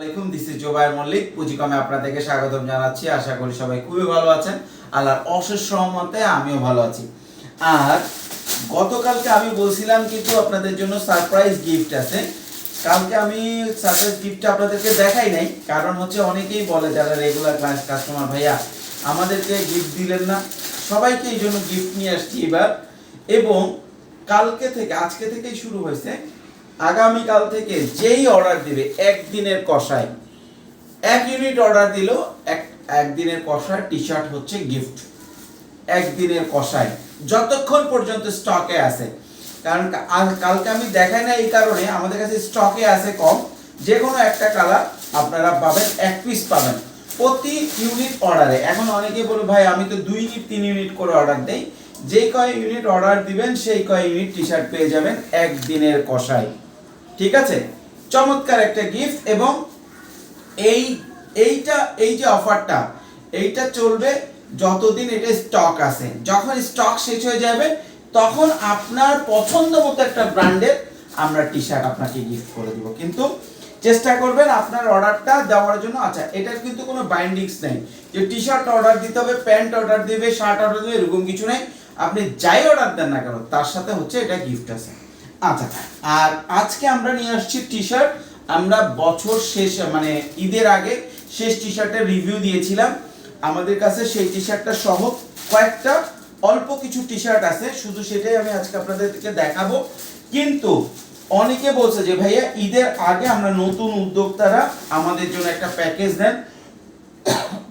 আলাইকুম this is Jobayer Mallick. পুঁজিকমে আপনাদেরকে স্বাগতম জানাচ্ছি। আশা করি সবাই খুবই ভালো আছেন। আল্লাহর অশেষ সহমতে আমিও ভালো আছি। আর গতকালকে আমি বলছিলাম কিন্তু আপনাদের জন্য সারপ্রাইজ গিফট আছে। কালকে আমি সারপ্রাইজ গিফটটা আপনাদেরকে দেখাই নাই। কারণ হচ্ছে অনেকেই বলে, যারা রেগুলার ক্লাস কাস্টমার ভাইয়া, আমাদেরকে গিফট দিলেন না। সবাইকে এই জন্য গিফট নিয়ে আসছি এবার। এবং কালকে থেকে, আজকে থেকেই শুরু হয়েছে। আগামীকাল থেকে যেই অর্ডার দিবে, একদিনের কষায়। এক ইউনিট অর্ডার দিল, এক, একদিনের কষায় টি শার্ট হচ্ছে গিফট একদিনের কষায়। যতক্ষণ পর্যন্ত স্টকে আছে। কারণ কালকে আমি দেখাই না এই কারণে, আমাদের কাছে স্টকে আছে কম। যে কোনো একটা কালার আপনারা পাবেন, এক পিস পাবেন। প্রতি ইউনিট অর্ডারে এখন অনেকে বলে, ভাই, আমি তো দুই ইউনিট তিন ইউনিট করে অর্ডার দেই। যেই কয় ইউনিট অর্ডার দিবেন, সেই কয় ইউনিট টি শার্ট পেয়ে যাবেন একদিনের কষায়। ঠিক আছে? চমৎকার একটা গিফট এবং এই, এইটা, এই যে অফারটা এইটা চলবে যতদিন এটা স্টক আছে। যখন স্টক শেষ হয়ে যাবে, তখন আপনার পছন্দ মতো একটা ব্র্যান্ডের আমরা টি শার্ট আপনাকে গিফট করে দিব। কিন্তু চেষ্টা করবেন আপনার অর্ডারটা দেওয়ার জন্য। আচ্ছা এটার কিন্তু কোনো বাইন্ডিংস নেই। যে টি শার্ট অর্ডার দিতে হবে, প্যান্ট অর্ডার দিবে শার্ট অর্ডার দিবে, এরকম কিছু নেই। আপনি যাই অর্ডার দেন না কেন, তার সাথে হচ্ছে এটা গিফট আছে। আচ্ছা আর আজকে আমরা নিয়ে আসছি টি শার্ট আমরা বছর শেষ মানে ঈদের আগে শেষ টি শার্টের রিভিউ দিয়েছিলাম। আমাদের কাছে সেই টি শার্টটা সহ কয়েকটা অল্প কিছু টি শার্ট আছে। শুধু সেটাই আমি আজকে আপনাদেরকে দেখাবো। কিন্তু অনেকে বলছে যে, ভাইয়া, ঈদের আগে আমরা নতুন উদ্যোক্তারা আমাদের জন্য একটা প্যাকেজ দেন।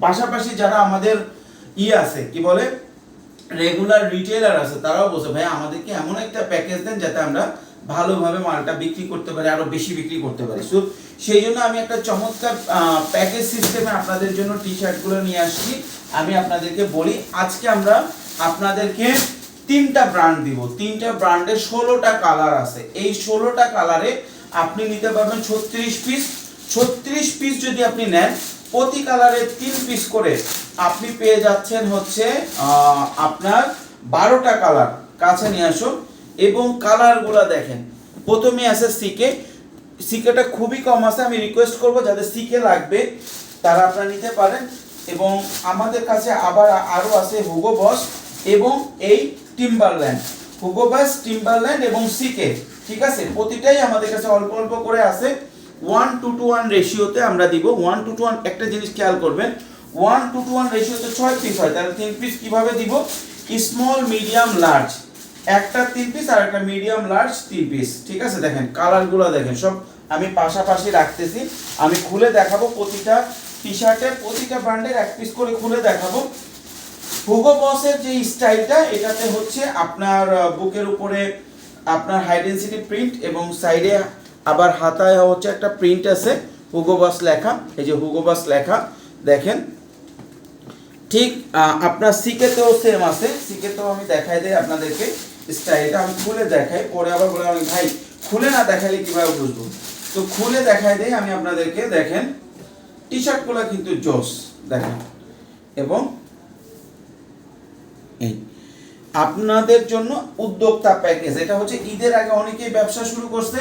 পাশাপাশি যারা আমাদের ই আছে, কি বলে? রেগুলার রিটেলার আছে, তারাও বলছে, ভাই, আমাদেরকে এমন একটা প্যাকেজ দেন যাতে আমরা ভালোভাবে মালটা বিক্রি করতে পারি, আরও বেশি বিক্রি করতে পারি। সো সেই জন্য আমি একটা চমৎকার প্যাকেজ সিস্টেমে আপনাদের জন্য টি শার্টগুলো নিয়ে আসছি। আমি আপনাদেরকে বলি, আজকে আমরা আপনাদেরকে তিনটা ব্র্যান্ড দিব। তিনটা ব্র্যান্ডের ষোলোটা কালার আছে। এই ষোলোটা কালারে আপনি নিতে পারবেন ছত্রিশ পিস ছত্রিশ পিস যদি আপনি নেন, প্রতি কালারে তিন পিস করে আপনি পেয়ে যাচ্ছেন হচ্ছে আপনার বারোটা কালার। কাছে নিয়ে আসুন। এবং কালারগুলো দেখেন। প্রথমে আছে সিকে সিকেটা খুবই কম আছে। আমি রিকোয়েস্ট করব যাদের সিকে লাগবে, তারা আপনারা নিতে পারেন। এবং আমাদের কাছে আবার আরও আছে হুগো বস এবং এই টিম্বারল্যান্ড হুগো বস টিম্বারল্যান্ড এবং সিকে ঠিক আছে? প্রতিটাই আমাদের কাছে অল্প অল্প করে আছে। ওয়ান টু টু ওয়ান রেশিওতে আমরা দিব। ওয়ান টু টু ওয়ান একটা জিনিস খেয়াল করবেন। ওয়ান টু টু ওয়ান রেশিওতে ছয় পিস হয়, তাহলে তিন পিস কীভাবে দিব? স্মল মিডিয়াম লার্জ একটা তিন পিস আর একটা মিডিয়াম লার্জ তিন পিস ঠিক আছে? দেখেন কালারগুলো দেখেন। সব আমি পাশাপাশি রাখতেছি। আমি খুলে দেখাবো প্রতিটা টি শার্টের প্রতিটা ব্র্যান্ডের এক পিস করে খুলে দেখাবো। হুগো বসের যে স্টাইলটা এটাতে হচ্ছে আপনার বুকের উপরে আপনার হাই ডেন্সিটি প্রিন্ট এবং সাইডে আবার হাতায় হচ্ছে একটা প্রিন্ট আছে হুগো বস লেখা। এই যে হুগো বস লেখা, দেখেন। ঠিক আপনার সিকেতেও সেম আছে। সিকেতেও আমি দেখাই দিই আপনাদেরকে। স্টাইলটা আমি খুলে দেখাই, পরে আবার বলে আমি, ভাই, খুলে না দেখালে কীভাবে বুঝব? তো খুলে দেখাই দিই আমি আপনাদেরকে, দেখেন টি শার্টগুলো কিন্তু জোস, দেখেন। এবং এই, আপনাদের জন্য উদ্যোক্তা প্যাকেজ এটা হচ্ছে ঈদের আগে অনেকেই ব্যবসা শুরু করছে।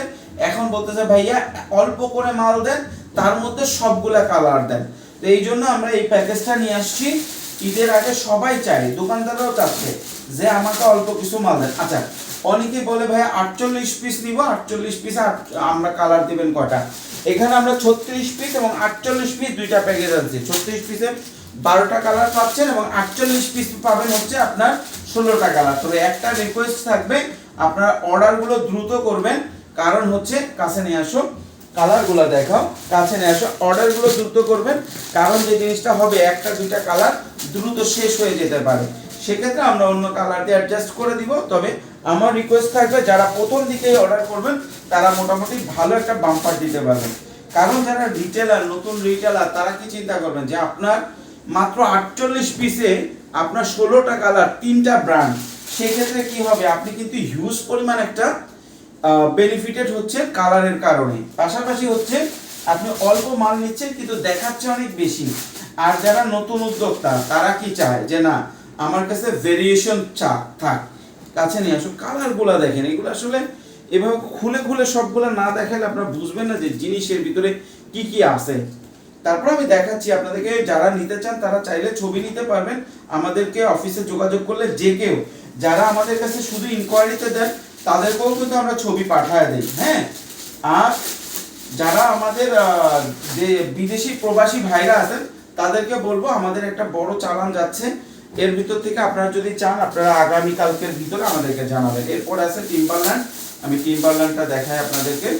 এখন বলতেছে, ভাইয়া, অল্প করে মাল দেন, তার মধ্যে সবগুলা কালার দেন। তো এই জন্য আমরা এই প্যাকেজটা নিয়ে আসছি। ঈদের আগে সবাই চাই দোকানদাররাও চাচ্ছে যে আমাকে অল্প কিছু মাল দেন। আচ্ছা অনেকে বলে ভাইয়া আটচল্লিশ পিস নিব, আটচল্লিশ পিস আমরা কালার দিবেন কটা এখানে আমরা ছত্রিশ পিস এবং আটচল্লিশ পিস দুইটা প্যাকেজ আছে ছত্রিশ পিসে বারোটা কালার পাচ্ছেন এবং আটচল্লিশ পিস পাবেন হচ্ছে আপনার ষোলোটা কালার তবে একটা রিকোয়েস্ট থাকবে, আপনার অর্ডারগুলো দ্রুত করবেন। কারণ হচ্ছে, কাছে নিয়ে আসো কালারগুলো দেখাও। কাছে নিয়ে আসো। অর্ডারগুলো দ্রুত করবেন, কারণ যে জিনিসটা হবে একটা, দুইটা কালার দ্রুত শেষ হয়ে যেতে পারে। সেক্ষেত্রে আমরা অন্য কালার দিয়ে অ্যাডজাস্ট করে দিব। তবে আমার রিকোয়েস্ট থাকবে, যারা প্রথম দিকেই অর্ডার করবেন, তারা মোটামুটি ভালো একটা বাম্পার দিতে পারবেন। কারণ যারা রিটেলার নতুন রিটেলার তারা কি চিন্তা করবেন যে আপনার মাত্র আটচল্লিশ পিসে আপনার ষোলোটা কালার, তিনটা ব্র্যান্ড সেক্ষেত্রে কি হবে? আপনি কিন্তু হিউজ পরিমাণ একটা বেনিফিটেড হচ্ছে কালারের কারণে। পাশাপাশি হচ্ছে আপনি অল্প মাল নিচ্ছেন, কিন্তু দেখাচ্ছে অনেক বেশি। আর যারা নতুন উদ্যোক্তা, তারা কি চায়? যে না, আমার কাছে ভেরিয়েশন চা, থাক, কাছে নিয়ে আসো কালারগুলো দেখেন, এগুলো আসলে এভাবে খুলে খুলে সবগুলো না দেখালে আপনারা বুঝবেন না যে জিনিসের ভিতরে কি কি আছে। তারপর আমি দেখাচ্ছি আপনাদেরকে, যারা নিতে চান, তারা চাইলে ছবি নিতে পারবেন। আমাদেরকে অফিসে যোগাযোগ করলে যে কেউ, যারা আমাদের কাছে শুধু ইনকোয়ারিতে দেন তাদেরকেও কিন্তু আমরা ছবি পাঠায় দিই হ্যাঁ? আর যারা আমাদের যে বিদেশি প্রবাসী ভাইরা আছেন, তাদেরকে বলব আমাদের একটা বড় চালান যাচ্ছে। এর ভিতর থেকে আপনারা যদি চান, আপনারা আগামী কালকের ভিতরে আমাদেরকে জানাবেন। এরপর আছে টিম্বারল্যান্ড আমি টিম্বারল্যান্ডটা দেখাই আপনাদেরকে।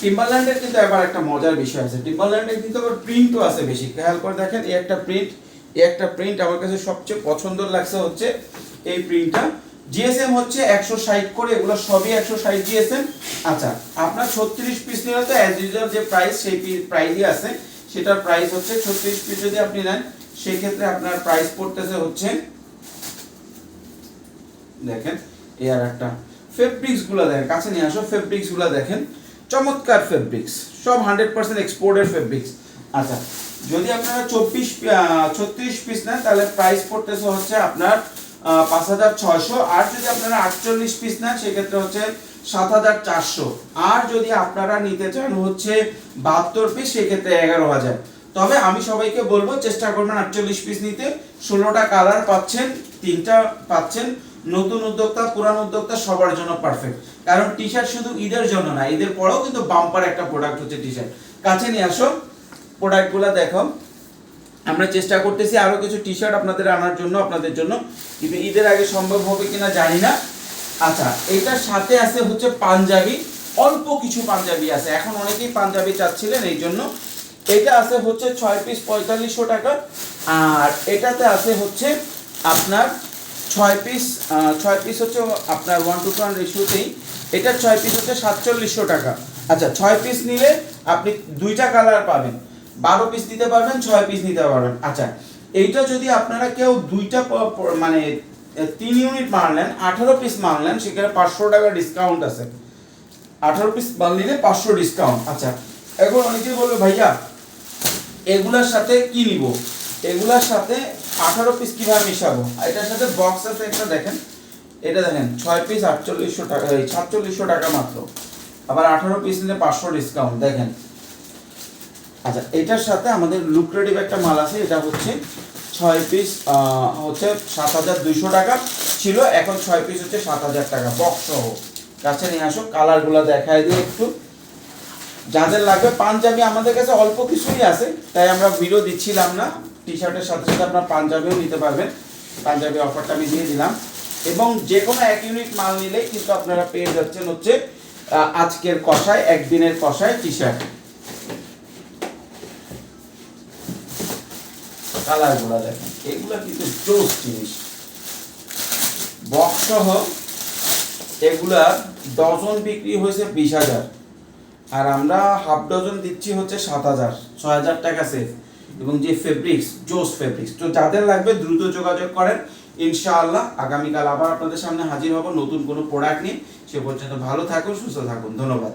টিম্বারল্যান্ডের কিন্তু এবার একটা মজার বিষয় আছে। টিম্বারল্যান্ডের কিন্তু আবার প্রিন্টও আছে বেশি। খেয়াল করে দেখেন, এই একটা প্রিন্ট এই একটা প্রিন্ট আমার কাছে সবচেয়ে পছন্দের লাগছে হচ্ছে এই প্রিন্টটা জিএসএম হচ্ছে একশো ষাট করে, এগুলো সবই একশো ষাট জিএসএম আচ্ছা আপনার ছত্রিশ পিস নিলে তো অ্যাজ ইউজুয়াল যে প্রাইস সেই প্রাইসই আছে। সেটার প্রাইস হচ্ছে ছত্রিশ পিস যদি আপনি নেন সেই ক্ষেত্রে আপনার প্রাইস পড়তেছে হচ্ছে, দেখেন, এই আর একটা ফেব্রিক্সগুলো দেখেন, কাছে নিয়ে আসো ফেব্রিক্সগুলো দেখেন। চমৎকার ফেব্রিক্স সব হান্ড্রেড পার্সেন্ট এক্সপোর্টের ফেব্রিক্স আচ্ছা যদি আপনারা চব্বিশ ছত্রিশ পিস নেন, তাহলে প্রাইস পড়তেছে হচ্ছে আপনার পাঁচ হাজার ছয়শো। আর যদি আপনারা আটচল্লিশ পিস নেন, সেক্ষেত্রে হচ্ছে সাত হাজার চারশো। আর যদি আপনারা নিতে চান হচ্ছে বাহাত্তর পিস সেক্ষেত্রে এগারো হাজার। তবে আমি সবাইকে বলব, চেষ্টা করবেন আটচল্লিশ পিস নিতে। ষোলোটা কালার পাচ্ছেন, তিনটা পাচ্ছেন। নতুন উদ্যোক্তা, পুরান উদ্যোক্তা, সবার জন্য পারফেক্ট কারণ টি শার্ট শুধু ঈদের জন্য না, ঈদের পরেও কিন্তু বাম্পার একটা প্রোডাক্ট হচ্ছে টি শার্ট কাছে নিয়ে আসো প্রোডাক্টগুলো দেখো। আমরা চেষ্টা করতেছি আরও কিছু টি শার্ট আপনাদের আনার জন্য, আপনাদের জন্য। কিন্তু ঈদের আগে সম্ভব হবে কিনা জানি না। আচ্ছা এটার সাথে আছে হচ্ছে পাঞ্জাবি। অল্প কিছু পাঞ্জাবি আছে। এখন অনেকেই পাঞ্জাবি চাচ্ছিলেন এই জন্য। এটা আছে হচ্ছে ছয় পিস পঁয়তাল্লিশশো টাকা। আর এটাতে আছে হচ্ছে আপনার ছয় পিস ছয় পিস হচ্ছে আপনার ওয়ান টু ওয়ান রেশিওতেই এটার ছয় পিস হচ্ছে সাতচল্লিশশো টাকা। আচ্ছা ছয় পিস নিলে আপনি দুইটা কালার পাবেন। বারো পিস নিতে পারবেন, ছয় পিস নিতে পারবেন। আচ্ছা এইটা যদি আপনারা কেউ দুইটা মানে তিন ইউনিট মারলেন আঠারো পিস মারলেন সেখানে পাঁচশো টাকা ডিসকাউন্ট আছে। আঠারো পিস মাল নিলে পাঁচশো ডিসকাউন্ট আচ্ছা এখন অনেকেই বলবে, ভাইয়া, এগুলার সাথে কি নিব? এগুলার সাথে আঠারো পিস কীভাবে মিশাবো? এটার সাথে বক্স আছে একটা, দেখেন। এটা দেখেন, ছয় পিস আটচল্লিশশো টাকা সাতচল্লিশশো টাকা মাত্র। আবার আঠারো পিস নিলে পাঁচশো ডিসকাউন্ট দেখেন। আচ্ছা এটার সাথে আমাদের লুক্রেটিভ একটা মাল আছে, এটা হচ্ছে ছয় পিস হচ্ছে সাত হাজার দুইশো টাকা ছিল, এখন ছয় পিস হচ্ছে সাত হাজার টাকা বক্স সহ। কাছে নিয়ে আসো কালারগুলো দেখায় দিই একটু। যাদের লাগবে, পাঞ্জাবি আমাদের কাছে অল্প কিছুই আছে, তাই আমরা ভিডিও দিচ্ছিলাম না। টি শার্টের সাথে সাথে আপনার পাঞ্জাবিও নিতে পারবেন। পাঞ্জাবি অফারটা আমি দিয়ে দিলাম। এবং যে কোনো এক ইউনিট মাল নিলেই কিন্তু আপনারা পেয়ে যাচ্ছেন হচ্ছে আজকের কষায়, একদিনের কষায় টি শার্ট কালারগুলো দেখেন এগুলো কিন্তু জোস জিনিস। বক্স সহ এগুলা ডজন বিক্রি হয়েছে বিশ হাজার। আর আমরা হাফ ডজন দিচ্ছি হচ্ছে সাত হাজার, ছয় হাজার টাকা সেফ এবং যে ফেব্রিক্স জোস ফেব্রিক্স তো যাদের লাগবে দ্রুত যোগাযোগ করেন। ইনশাআল্লাহ আগামীকাল আবার আপনাদের সামনে হাজির হব নতুন কোনো প্রোডাক্ট নিয়ে। সে পর্যন্ত ভালো থাকুন, সুস্থ থাকুন। ধন্যবাদ।